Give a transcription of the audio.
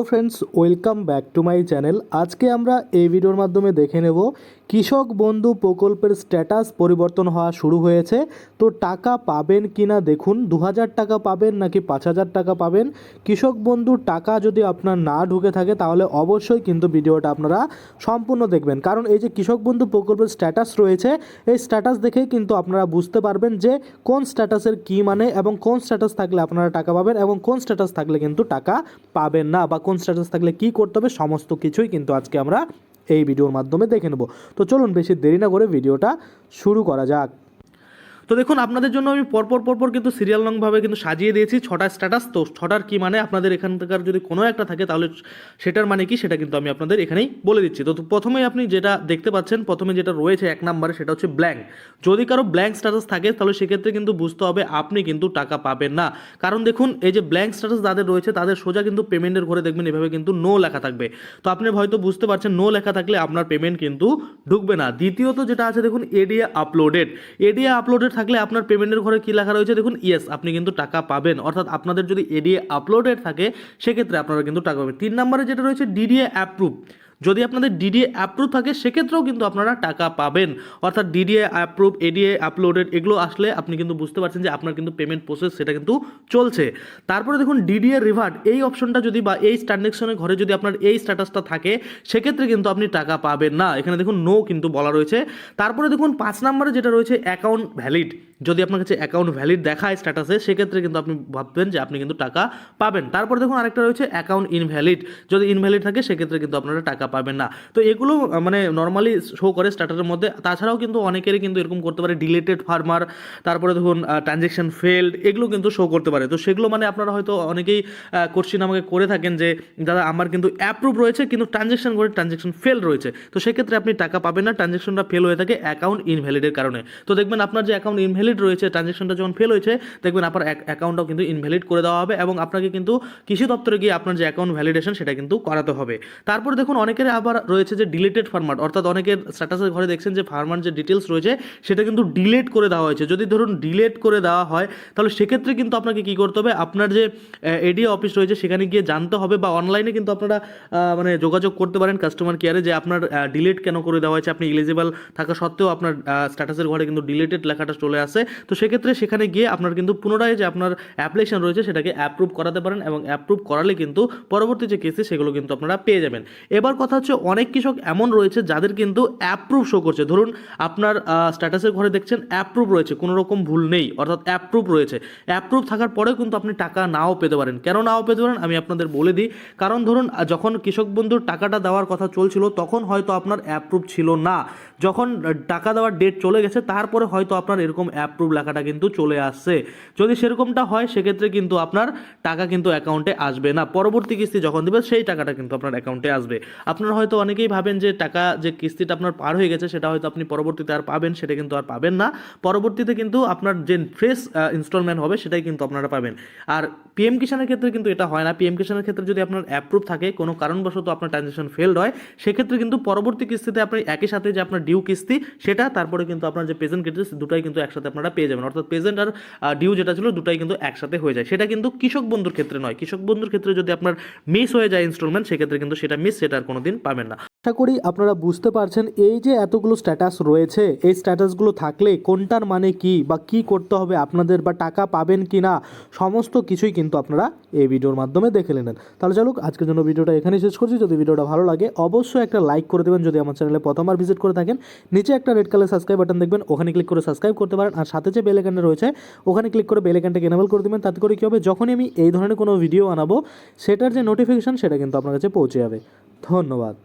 তো friends welcome back to my channel আজকে আমরা এই ভিডিওর মাধ্যমে দেখে নেব কৃষক বন্ধু প্রকল্পের স্ট্যাটাস পরিবর্তন হওয়া শুরু হয়েছে। তো টাকা পাবেন কি না দেখুন দু হাজার টাকা পাবেন নাকি পাঁচ হাজার টাকা পাবেন? কৃষক বন্ধুর টাকা যদি আপনার না ঢুকে থাকে তাহলে অবশ্যই কিন্তু ভিডিওটা আপনারা সম্পূর্ণ দেখবেন। কারণ এই যে কৃষক বন্ধু প্রকল্পের স্ট্যাটাস রয়েছে, এই স্ট্যাটাস দেখেই কিন্তু আপনারা বুঝতে পারবেন যে কোন স্ট্যাটাসের কী মানে এবং কোন স্ট্যাটাস থাকলে আপনারা টাকা পাবেন এবং কোন স্ট্যাটাস থাকলে কিন্তু টাকা পাবেন না বা কোন স্ট্যাটাস থাকলে কি করতে হবে, সমস্ত কিছুই কিন্তু আজকে আমরা এই ভিডিওর মাধ্যমে দেখে নেব। তো চলুন বেশি দেরি না করে ভিডিওটা শুরু করা যাক। তো দেখুন, আপনাদের জন্য আমি পরপর পরপর কিন্তু সিরিয়াল রংভাবে কিন্তু সাজিয়ে দিয়েছি। ছটা স্ট্যাটাস তো ছটার কি মানে? আপনাদের এখানকার যদি কোনো একটা থাকে, তাহলে সেটার মানে কি? সেটা কিন্তু আমি আপনাদের এখানেই বলে দিচ্ছি। তো প্রথমেই আপনি যেটা দেখতে পাচ্ছেন, প্রথমে যেটা রয়েছে এক নম্বরে, সেটা হচ্ছে ব্ল্যাঙ্ক যদি কারও ব্ল্যাঙ্ক স্ট্যাটাস থাকে, তাহলে সেক্ষেত্রে কিন্তু বুঝতে হবে, আপনি কিন্তু টাকা পাবেন না। কারণ দেখুন, এই যে ব্ল্যাঙ্ক স্ট্যাটাস যাদের রয়েছে, তাদের সোজা কিন্তু পেমেন্টের ঘরে দেখবেন, এভাবে কিন্তু নো লেখা থাকবে। তো আপনি হয়তো বুঝতে পারছেন নো লেখা থাকলে আপনার পেমেন্ট কিন্তু ঢুকবে না। দ্বিতীয়ত যেটা আছে, দেখুন এডিয়া আপলোডেড এডিয়া আপলোডেড থাকলে আপনার পেমেন্টের ঘরে কী লেখা রয়েছে দেখুন ইয়েস আপনি কিন্তু টাকা পাবেন। অর্থাৎ আপনাদের যদি এডিএ আপলোডেড থাকে, সেক্ষেত্রে আপনারা কিন্তু টাকা পাবেন। তিন নম্বরে যেটা রয়েছে ডিডিএ অ্যাপ্রুভ যদি আপনাদের ডিডিএ অ্যাপ্রুভ থাকে, সেক্ষেত্রেও কিন্তু আপনারা টাকা পাবেন। অর্থাৎ ডিডিএ অ্যাপ্রুভ এডিএ আপলোডেড এগুলো আসলে আপনি কিন্তু বুঝতে পারছেন যে আপনার কিন্তু পেমেন্ট প্রসেস সেটা কিন্তু চলছে। তারপরে দেখুন ডিডিএ রিভার্ট এই অপশনটা যদি বা এই ট্রানজ্যাকশনের ঘরে যদি আপনার এই স্ট্যাটাসটা থাকে, সেক্ষেত্রে কিন্তু আপনি টাকা পাবেন না। এখানে দেখুন নো কিন্তু বলা রয়েছে। তারপরে দেখুন, পাঁচ নম্বরে যেটা রয়েছে অ্যাকাউন্ট ভ্যালিড যদি আপনার কাছে অ্যাকাউন্ট ভ্যালিড দেখায় স্ট্যাটাসে সেক্ষেত্রে কিন্তু আপনি ভাববেন যে আপনি কিন্তু টাকা পাবেন। তারপর দেখুন, আরেকটা রয়েছে অ্যাকাউন্ট ইনভ্যালিড যদি ইনভ্যালিড থাকে, সেক্ষেত্রে কিন্তু আপনারা টাকা পাবেন না। তো এগুলো মানে নর্মালি শো করে স্ট্যাটাসের মধ্যে। তাছাড়াও কিন্তু অনেকেরই কিন্তু এরকম করতে পারে ডিলেটেড ফার্মার তারপরে দেখুন ট্রানজেকশন ফেল্ড এগুলো কিন্তু শো করতে পারে। তো সেগুলো মানে আপনারা হয়তো অনেকেই কোশ্চিন আমাকে করে থাকেন যে, দাদা আমার কিন্তু অ্যাপ্রুভ রয়েছে, কিন্তু ট্রানজেকশন করে ট্রানজেকশন ফেল রয়েছে। তো সেক্ষেত্রে আপনি টাকা পাবেন না ট্রানজেকশনটা ফেল হয়ে থাকে অ্যাকাউন্ট ইনভ্যালিডের কারণে। তো দেখবেন আপনার যে অ্যাকাউন্ট ইনভ্যালিড রয়েছে ট্রানজেকশনটা যখন ফেল হয়েছে, দেখবেন আপনার অ্যাকাউন্টটাও কিন্তু ইনভ্যালিড করে দেওয়া হবে এবং আপনাকে কিন্তু কৃষি দপ্তরে গিয়ে আপনার যে অ্যাকাউন্ট ভ্যালিডেশন সেটা কিন্তু করাতে হবে। তারপর দেখুন অনেকের আবার রয়েছে যে ডিলেটেড ফার্মার অর্থাৎ অনেকের স্ট্যাটাসের ঘরে দেখছেন যে ফার্মার যে ডিটেলস রয়েছে, সেটা কিন্তু ডিলেট করে দেওয়া হয়েছে। যদি ধরুন ডিলেট করে দেওয়া হয়, তাহলে সেক্ষেত্রে কিন্তু আপনাকে কী করতে হবে? আপনার যে এডিএ অফিস রয়েছে, সেখানে গিয়ে জানতে হবে বা অনলাইনে কিন্তু আপনারা মানে যোগাযোগ করতে পারেন কাস্টমার কেয়ারে যে আপনার ডিলেট কেন করে দেওয়া হয়েছে, আপনি এলিজিবল থাকা সত্ত্বেও আপনার স্ট্যাটাসের ঘরে কিন্তু ডিলেটেড লেখাটা চলে আসে। তো সেক্ষেত্রে সেখানে গিয়ে আপনার কিন্তু পুনরায় যে আপনার অ্যাপ্লিকেশন রয়েছে, সেটাকে অ্যাপ্রুভ করাতে পারেন এবং অ্যাপ্রুভ করালে কিন্তু পরবর্তী যে কেসে সেগুলো কিন্তু আপনারা পেয়ে যাবেন। এবার কথা হচ্ছে অনেক কৃষক এমন রয়েছে যাদের কিন্তু অ্যাপ্রুভ শো করছে। ধরুন আপনার স্ট্যাটাসের ঘরে দেখছেন অ্যাপ্রুভ রয়েছে, কোনো রকম ভুল নেই, অর্থাৎ অ্যাপ্রুভ রয়েছে। অ্যাপ্রুভ থাকার পরেও কিন্তু আপনি টাকা নাও পেতে পারেন। কেন নাও পেতে পারেন? আমি আপনাদের বলে দিই। কারণ ধরুন যখন কৃষক বন্ধুর টাকাটা দেওয়ার কথা চলছিল, তখন হয়তো আপনার অ্যাপ্রুভ ছিল না। যখন টাকা দেওয়ার ডেট চলে গেছে, তারপরে হয়তো আপনার এরকম অ্যাপ্রুভ লেখাটা কিন্তু চলে আসছে। যদি সেরকমটা হয়, সেক্ষেত্রে কিন্তু আপনার টাকা কিন্তু অ্যাকাউন্টে আসবে না। পরবর্তী কিস্তি যখন দেবে, সেই টাকাটা কিন্তু আপনার অ্যাকাউন্টে আসবে। আপনারা হয়তো অনেকেই ভাবেন যে টাকা যে কিস্তিটা আপনার পার হয়ে গেছে, সেটা হয়তো আপনি পরবর্তীতে আর পাবেন, সেটা কিন্তু আর পাবেন না। পরবর্তীতে কিন্তু আপনার যে ফ্রেশ ইনস্টলমেন্ট হবে, সেটাই কিন্তু আপনারা পাবেন। আর পিএম কিষানের ক্ষেত্রে কিন্তু এটা হয় না। পিএম কিষানের ক্ষেত্রে যদি আপনার অ্যাপ্রুভ থাকে, কোনো কারণবশত আপনার ট্রানজেকশন ফেলড হয়, সেক্ষেত্রে কিন্তু পরবর্তী কিস্তিতে আপনি একই সাথে যে আপনার ডিউ কিস্তি, সেটা, তারপরে কিন্তু আপনার যে প্রেজেন্ট কিস্তি দুটাই কিন্তু একসাথে আপনারা পেয়ে যাবেন। অর্থাৎ প্রেজেন্ট আর ডিউ যেটা ছিল, দুটাই কিন্তু একসাথে হয়ে যায়। সেটা কিন্তু কৃষক বন্ধুর ক্ষেত্রে নয়। কৃষক বন্ধুর ক্ষেত্রে যদি আপনার মিস হয়ে যায় ইনস্টলমেন্ট সেক্ষেত্রে কিন্তু সেটা মিস সেটা আর কোনোদিন পাবেন না। আশা করি আপনারা বুঝতে পারছেন এই যে এতগুলো স্ট্যাটাস রয়েছে, এই স্ট্যাটাসগুলো থাকলে কোনটার মানে কি বা কি করতে হবে আপনাদের বা টাকা পাবেন কি না, সমস্ত কিছুই কিন্তু আপনারা এই ভিডিওর মাধ্যমে দেখে নেন তাহলে চলুক, আজকের জন্য ভিডিওটা এখানে শেষ করছি। যদি ভিডিওটা ভালো লাগে, অবশ্যই একটা লাইক করে দেবেন। যদি আমার চ্যানেলে প্রথমবার ভিজিট করে থাকেন, নিচে একটা রেড কালার সাবস্ক্রাইব বাটন দেখবেন, ওখানে ক্লিক করে সাবস্ক্রাইব করতে পারেন। আর সাথে যে বেল আইকনটা রয়েছে, ওখানে ক্লিক করে বেল আইকনটাকে এনেবল করে দেবেন। তাতে করে কী হবে, যখনই আমি এই ধরনের কোনো ভিডিও আনাবো, সেটার যে নোটিফিকেশান সেটা কিন্তু আপনার কাছে পৌঁছে যাবে। ধন্যবাদ।